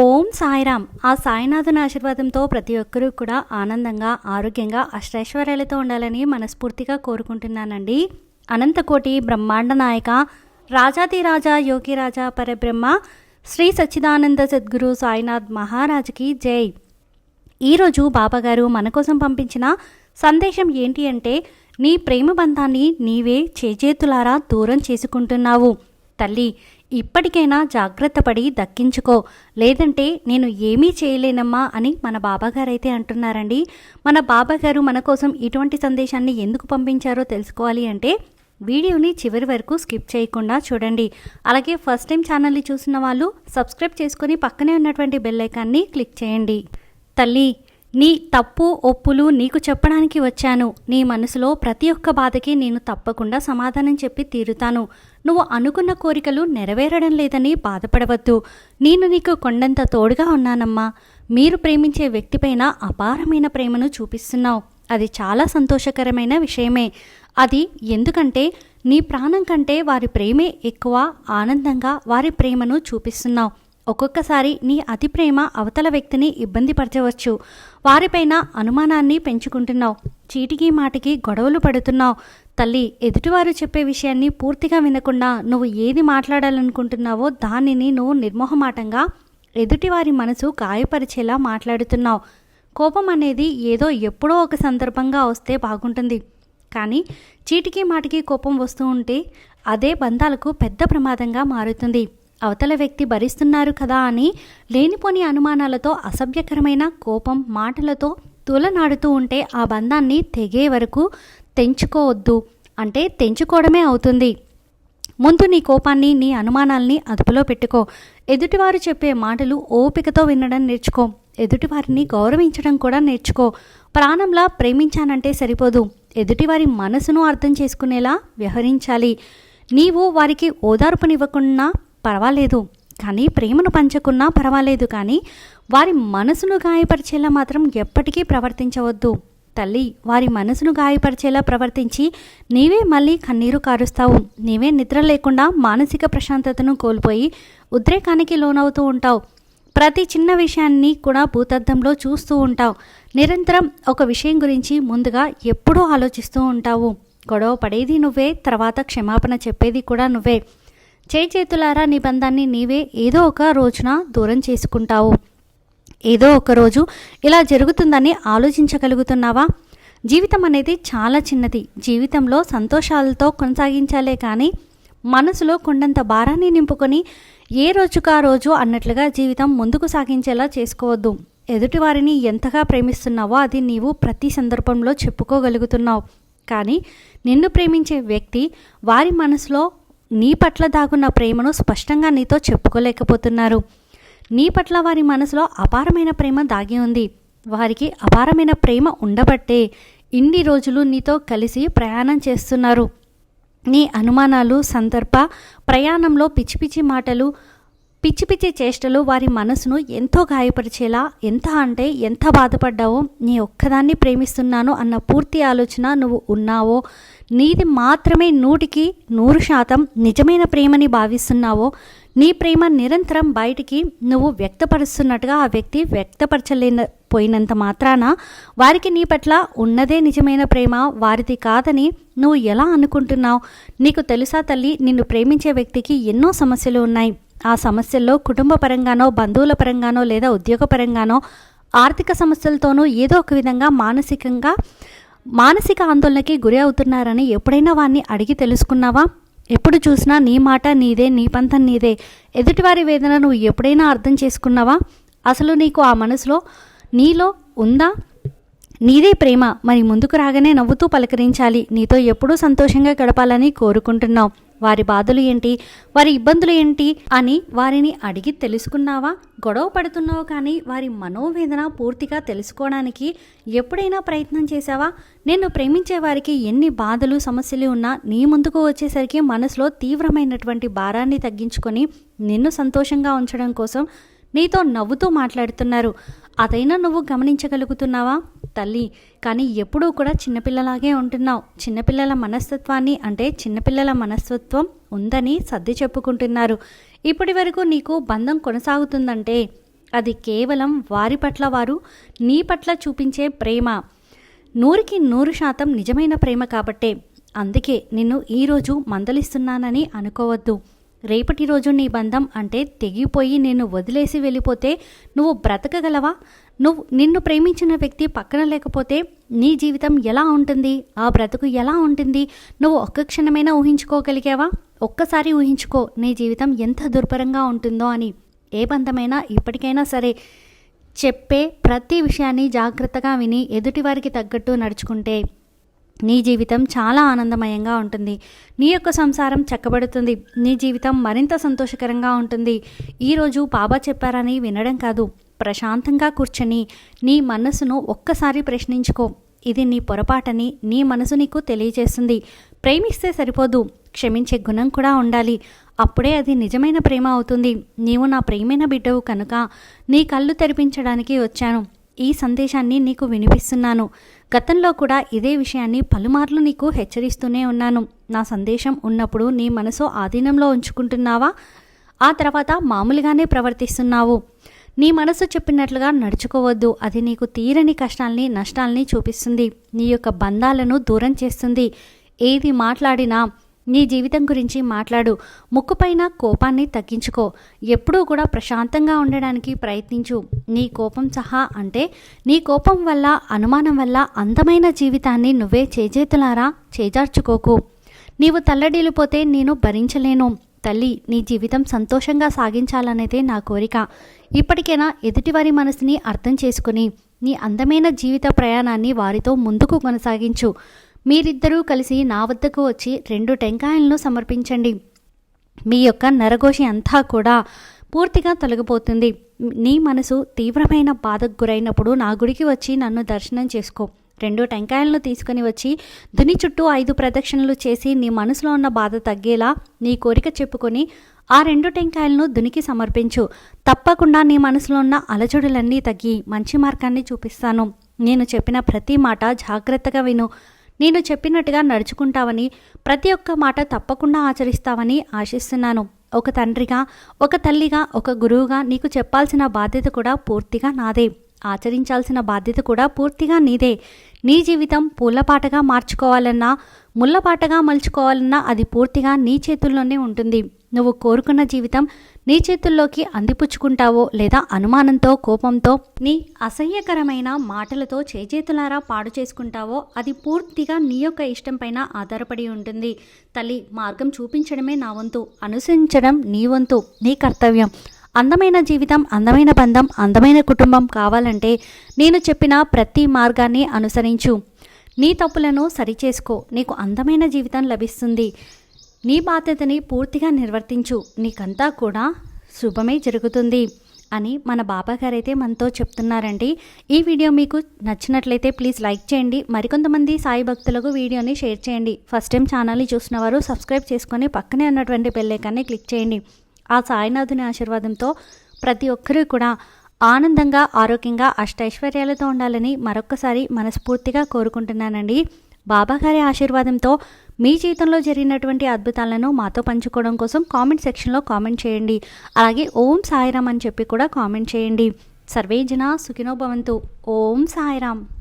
ఓం సాయిరామ్. ఆ సాయినాథుని ఆశీర్వాదంతో ప్రతి ఒక్కరూ కూడా ఆనందంగా ఆరోగ్యంగా అష్టైశ్వర్యాలతో ఉండాలని మనస్ఫూర్తిగా కోరుకుంటున్నానండి. అనంతకోటి బ్రహ్మాండ నాయక రాజాది యోగిరాజా పరబ్రహ్మ శ్రీ సచ్చిదానంద సద్గురు సాయినాథ్ మహారాజ్కి జై. ఈరోజు బాబాగారు మన కోసం పంపించిన సందేశం ఏంటి అంటే నీ ప్రేమ బంధాన్ని నీవే చేజేతులారా దూరం చేసుకుంటున్నావు. తల్లి ఇప్పటికైనా జాగ్రత్త పడి దక్కించుకో. లేదంటే నేను ఏమీ చేయలేనమ్మా అని మన బాబాగారు అయితే అంటున్నారండి. మన బాబాగారు మన కోసం ఇటువంటి సందేశాన్ని ఎందుకు పంపించారో తెలుసుకోవాలి అంటే వీడియోని చివరి వరకు స్కిప్ చేయకుండా చూడండి. అలాగే ఫస్ట్ టైం ఛానల్ని చూసిన వాళ్ళు సబ్స్క్రైబ్ చేసుకొని పక్కనే ఉన్నటువంటి బెల్ ఐకాన్ని క్లిక్ చేయండి. తల్లి నీ తప్పు ఒప్పులు నీకు చెప్పడానికి వచ్చాను. నీ మనసులో ప్రతి ఒక్క బాధకి నేను తప్పకుండా సమాధానం చెప్పి తీరుతాను. నువ్వు అనుకున్న కోరికలు నెరవేరడం లేదని బాధపడవద్దు. నేను నీకు కొండంత తోడుగా ఉన్నానమ్మా. మీరు ప్రేమించే వ్యక్తిపైన అపారమైన ప్రేమను చూపిస్తున్నావు. అది చాలా సంతోషకరమైన విషయమే. అది ఎందుకంటే నీ ప్రాణం కంటే వారి ప్రేమే ఎక్కువ ఆనందంగా వారి ప్రేమను చూపిస్తున్నావు. ఒక్కొక్కసారి నీ అతి ప్రేమ అవతల వ్యక్తిని ఇబ్బంది పరచవచ్చు. వారిపైన అనుమానాన్ని పెంచుకుంటున్నావు. చీటికి మాటికి గొడవలు పడుతున్నావు. తల్లి ఎదుటివారు చెప్పే విషయాన్ని పూర్తిగా వినకుండా నువ్వు ఏది మాట్లాడాలనుకుంటున్నావో దానిని నువ్వు నిర్మోహమాటంగా ఎదుటివారి మనసు గాయపరిచేలా మాట్లాడుతున్నావు. కోపం అనేది ఏదో ఎప్పుడో ఒక సందర్భంగా వస్తే బాగుంటుంది. కానీ చీటికి మాటికి కోపం వస్తూ ఉంటే అదే బంధాలకు పెద్ద ప్రమాదంగా మారుతుంది. అవతల వ్యక్తి భరిస్తున్నారు కదా అని లేనిపోని అనుమానాలతో అసభ్యకరమైన కోపం మాటలతో తులనాడుతూ ఉంటే ఆ బంధాన్ని తెగే వరకు తెంచుకోవద్దు. అంటే తెంచుకోవడమే అవుతుంది. ముందు నీ కోపాన్ని నీ అనుమానాల్ని అదుపులో పెట్టుకో. ఎదుటివారు చెప్పే మాటలు ఓపికతో వినడం నేర్చుకో. ఎదుటివారిని గౌరవించడం కూడా నేర్చుకో. ప్రాణంలా ప్రేమించానంటే సరిపోదు. ఎదుటివారి మనసును అర్థం చేసుకునేలా వ్యవహరించాలి. నీవు వారికి ఓదార్పునివ్వకుండా పర్వాలేదు. కానీ ప్రేమను పంచకున్నా పర్వాలేదు కానీ వారి మనసును గాయపరిచేలా మాత్రం ఎప్పటికీ ప్రవర్తించవద్దు. తల్లి వారి మనసును గాయపరిచేలా ప్రవర్తించి నీవే మళ్ళీ కన్నీరు కారుస్తావు. నీవే నిద్ర లేకుండా మానసిక ప్రశాంతతను కోల్పోయి ఉద్రేకానికి లోనవుతూ ఉంటావు. ప్రతి చిన్న విషయాన్ని కూడా భూతద్దంలో చూస్తూ ఉంటావు. నిరంతరం ఒక విషయం గురించి ముందుగా ఎప్పుడూ ఆలోచిస్తూ ఉంటావు. గొడవ పడేది నువ్వే తర్వాత క్షమాపణ చెప్పేది కూడా నువ్వే. చేతులారా నీ బంధాన్ని నీవే ఏదో ఒక రోజున దూరం చేసుకుంటావు. ఏదో ఒక రోజు ఇలా జరుగుతుందని ఆలోచించగలుగుతున్నావా? జీవితం అనేది చాలా చిన్నది. జీవితంలో సంతోషాలతో కొనసాగించాలే కానీ మనసులో కొండంత భారాన్ని నింపుకొని ఏ రోజుకు ఆ రోజు అన్నట్లుగా జీవితం ముందుకు సాగించేలా చేసుకోవద్దు. ఎదుటివారిని ఎంతగా ప్రేమిస్తున్నావో అది నీవు ప్రతి సందర్భంలో చెప్పుకోగలుగుతున్నావు. కానీ నిన్ను ప్రేమించే వ్యక్తి వారి మనసులో నీ పట్ల దాగున్న ప్రేమను స్పష్టంగా నీతో చెప్పుకోలేకపోతున్నారు. నీ పట్ల వారి మనసులో అపారమైన ప్రేమ దాగి ఉంది. వారికి అపారమైన ప్రేమ ఉండబట్టే ఇన్ని రోజులు నీతో కలిసి ప్రయాణం చేస్తున్నారు. నీ అనుమానాలు సందర్భ ప్రయాణంలో పిచ్చి పిచ్చి మాటలు పిచ్చి పిచ్చి చేష్టలు వారి మనసును ఎంతో గాయపరిచేలా ఎంత అంటే ఎంత బాధపడ్డావో నీ ఒక్కదాన్ని ప్రేమిస్తున్నాను అన్న పూర్తి ఆలోచన నువ్వు ఉన్నావో నీది మాత్రమే నూటికి నూరు శాతం నిజమైన ప్రేమని భావిస్తున్నావో నీ ప్రేమ నిరంతరం బయటికి నువ్వు వ్యక్తపరుస్తున్నట్టుగా ఆ వ్యక్తి వ్యక్తపరచలేన పోయినంత మాత్రాన వారికి నీ పట్ల ఉన్నదే నిజమైన ప్రేమ వారిది కాదని నువ్వు ఎలా అనుకుంటున్నావు? నీకు తెలుసా తల్లి నిన్ను ప్రేమించే వ్యక్తికి ఎన్నో సమస్యలు ఉన్నాయి. ఆ సమస్యల్లో కుటుంబ పరంగానో బంధువుల పరంగానో లేదా ఉద్యోగపరంగానో ఆర్థిక సమస్యలతోనూ ఏదో ఒక విధంగా మానసికంగా మానసిక ఆందోళనకి గురి అవుతున్నారని ఎప్పుడైనా వారిని అడిగి తెలుసుకున్నావా? ఎప్పుడు చూసినా నీ మాట నీదే నీ పంతం నీదే. ఎదుటివారి వేదన నువ్వు ఎప్పుడైనా అర్థం చేసుకున్నావా? అసలు నీకు ఆ మనసులో నీలో ఉందా? నీదే ప్రేమ. మరి ముందుకు రాగానే నవ్వుతూ పలకరించాలి. నీతో ఎప్పుడూ సంతోషంగా గడపాలని కోరుకుంటున్నావు. వారి బాధలు ఏంటి? వారి ఇబ్బందులు ఏంటి? అని వారిని అడిగి తెలుసుకున్నావా? గొడవ పడుతున్నావు కానీ వారి మనోవేదన పూర్తిగా తెలుసుకోవడానికి ఎప్పుడైనా ప్రయత్నం చేశావా? నేను ప్రేమించే వారికి ఎన్ని బాధలు సమస్యలు ఉన్నా నీ ముందుకు వచ్చేసరికి మనసులో తీవ్రమైనటువంటి భారాన్ని తగ్గించుకొని నిన్ను సంతోషంగా ఉంచడం కోసం నీతో నవ్వుతూ మాట్లాడుతున్నారు. అదైనా నువ్వు గమనించగలుగుతున్నావా? తల్లి కానీ ఎప్పుడూ కూడా చిన్నపిల్లలాగే ఉంటున్నావు. చిన్నపిల్లల మనస్తత్వాన్ని అంటే చిన్నపిల్లల మనస్తత్వం ఉందని సర్ది చెప్పుకుంటున్నారు. ఇప్పటి వరకు నీకు బంధం కొనసాగుతుందంటే అది కేవలం వారి పట్ల వారు నీ పట్ల చూపించే ప్రేమ. నూరుకి నూరు శాతం నిజమైన ప్రేమ కాబట్టే. అందుకే నిన్ను ఈరోజు మందలిస్తున్నానని అనుకోవద్దు. రేపటి రోజు నీ బంధం అంటే తెగిపోయి నేను వదిలేసి వెళ్ళిపోతే నువ్వు బ్రతకగలవా? నువ్వు నిన్ను ప్రేమించిన వ్యక్తి పక్కన లేకపోతే నీ జీవితం ఎలా ఉంటుంది? ఆ బ్రతుకు ఎలా ఉంటుంది? నువ్వు ఒక్క క్షణమైనా ఊహించుకోగలిగావా? ఒక్కసారి ఊహించుకో నీ జీవితం ఎంత దుర్భరంగా ఉంటుందో అని. ఏ బంధమైనా ఇప్పటికైనా సరే చెప్పే ప్రతి విషయాన్ని జాగ్రత్తగా విని ఎదుటివారికి తగ్గట్టు నడుచుకుంటే నీ జీవితం చాలా ఆనందమయంగా ఉంటుంది. నీ యొక్క సంసారం చక్కబడుతుంది. నీ జీవితం మరింత సంతోషకరంగా ఉంటుంది. ఈరోజు బాబా చెప్పారని వినడం కాదు. ప్రశాంతంగా కూర్చొని నీ మనసును ఒక్కసారి ప్రశ్నించుకో. ఇది నీ పొరపాటని నీ మనసు నీకు తెలియజేస్తుంది. ప్రేమిస్తే సరిపోదు. క్షమించే గుణం కూడా ఉండాలి. అప్పుడే అది నిజమైన ప్రేమ అవుతుంది. నీవు నా ప్రేమైన బిడ్డవు కనుక నీ కళ్ళు తెరిపించడానికి వచ్చాను. ఈ సందేశాన్ని నీకు వినిపిస్తున్నాను. గతంలో కూడా ఇదే విషయాన్ని పలుమార్లు నీకు హెచ్చరిస్తూనే ఉన్నాను. నా సందేశం ఉన్నప్పుడు నీ మనసు ఆధీనంలో ఉంచుకుంటున్నావా? ఆ తర్వాత మామూలుగానే ప్రవర్తిస్తున్నావు. నీ మనసు చెప్పినట్లుగా నడుచుకోవద్దు. అది నీకు తీరని కష్టాల్ని నష్టాల్ని చూపిస్తుంది. నీ యొక్క బంధాలను దూరం చేస్తుంది. ఏది మాట్లాడినా నీ జీవితం గురించి మాట్లాడు. ముక్కుపైన కోపాన్ని తగ్గించుకో. ఎప్పుడూ కూడా ప్రశాంతంగా ఉండడానికి ప్రయత్నించు. నీ కోపం సహా అంటే నీ కోపం వల్ల అనుమానం వల్ల అందమైన జీవితాన్ని నువ్వే చేజేతులారా చేజార్చుకోకు. నీవు తల్లడిల్లిపోతే నేను భరించలేను. తల్లి నీ జీవితం సంతోషంగా సాగించాలనేదే నా కోరిక. ఇప్పటికైనా ఎదుటివారి మనసుని అర్థం చేసుకుని నీ అందమైన జీవిత ప్రయాణాన్ని వారితో ముందుకు కొనసాగించు. మీరిద్దరూ కలిసి నా వద్దకు వచ్చి రెండు టెంకాయలను సమర్పించండి. మీ యొక్క నరఘోషి అంతా కూడా పూర్తిగా తొలగిపోతుంది. నీ మనసు తీవ్రమైన బాధకు గురైనప్పుడు నా గుడికి వచ్చి నన్ను దర్శనం చేసుకో. రెండు టెంకాయలను తీసుకుని వచ్చి దుని చుట్టూ ఐదు ప్రదక్షిణలు చేసి నీ మనసులో ఉన్న బాధ తగ్గేలా నీ కోరిక చెప్పుకొని ఆ రెండు టెంకాయలను దునికి సమర్పించు. తప్పకుండా నీ మనసులో ఉన్న అలజడులన్నీ తగ్గి మంచి మార్గాన్ని చూపిస్తాను. నేను చెప్పిన ప్రతి మాట జాగ్రత్తగా విను. నేను చెప్పినట్టుగా నడుచుకుంటావని ప్రతి ఒక్క మాట తప్పకుండా ఆచరిస్తావని ఆశిస్తున్నాను. ఒక తండ్రిగా ఒక తల్లిగా ఒక గురువుగా నీకు చెప్పాల్సిన బాధ్యత కూడా పూర్తిగా నాదే. ఆచరించాల్సిన బాధ్యత కూడా పూర్తిగా నీదే. నీ జీవితం పూలపాటగా మార్చుకోవాలన్నా ముళ్ళపాటగా మలుచుకోవాలన్నా అది పూర్తిగా నీ చేతుల్లోనే ఉంటుంది. నువ్వు కోరుకున్న జీవితం నీ చేతుల్లోకి అందిపుచ్చుకుంటావో లేదా అనుమానంతో కోపంతో నీ అసహ్యకరమైన మాటలతో చేజేతులారా పాడు చేసుకుంటావో అది పూర్తిగా నీ యొక్క ఇష్టం పైన ఆధారపడి ఉంటుంది. తల్లి మార్గం చూపించడమే నా వంతు. అనుసరించడం నీ వంతు నీ కర్తవ్యం. అందమైన జీవితం అందమైన బంధం అందమైన కుటుంబం కావాలంటే నేను చెప్పిన ప్రతి మార్గాన్ని అనుసరించు. నీ తప్పులను సరిచేసుకో. నీకు అందమైన జీవితం లభిస్తుంది. నీ బాధ్యతని పూర్తిగా నిర్వర్తించు. నీకంతా కూడా శుభమే జరుగుతుంది అని మన బాబా గారైతే మనతో చెప్తున్నారండి. ఈ వీడియో మీకు నచ్చినట్లయితే ప్లీజ్ లైక్ చేయండి. మరికొంతమంది సాయి భక్తులకు వీడియోని షేర్ చేయండి. ఫస్ట్ టైం ఛానల్ని చూసిన వారు సబ్స్క్రైబ్ చేసుకొని పక్కనే ఉన్నటువంటి బెల్లైకాన్ని క్లిక్ చేయండి. ఆ సాయినాథుని ఆశీర్వాదంతో ప్రతి ఒక్కరూ కూడా ఆనందంగా ఆరోగ్యంగా అష్టైశ్వర్యాలతో ఉండాలని మరొక్కసారి మనస్ఫూర్తిగా కోరుకుంటున్నానండి. బాబాగారి ఆశీర్వాదంతో మీ జీవితంలో జరిగినటువంటి అద్భుతాలను మాతో పంచుకోవడం కోసం కామెంట్ సెక్షన్లో కామెంట్ చేయండి. అలాగే ఓం సాయిరామ్ అని చెప్పి కూడా కామెంట్ చేయండి. సర్వేజన సుఖినో భవంతు. ఓం సాయిరామ్.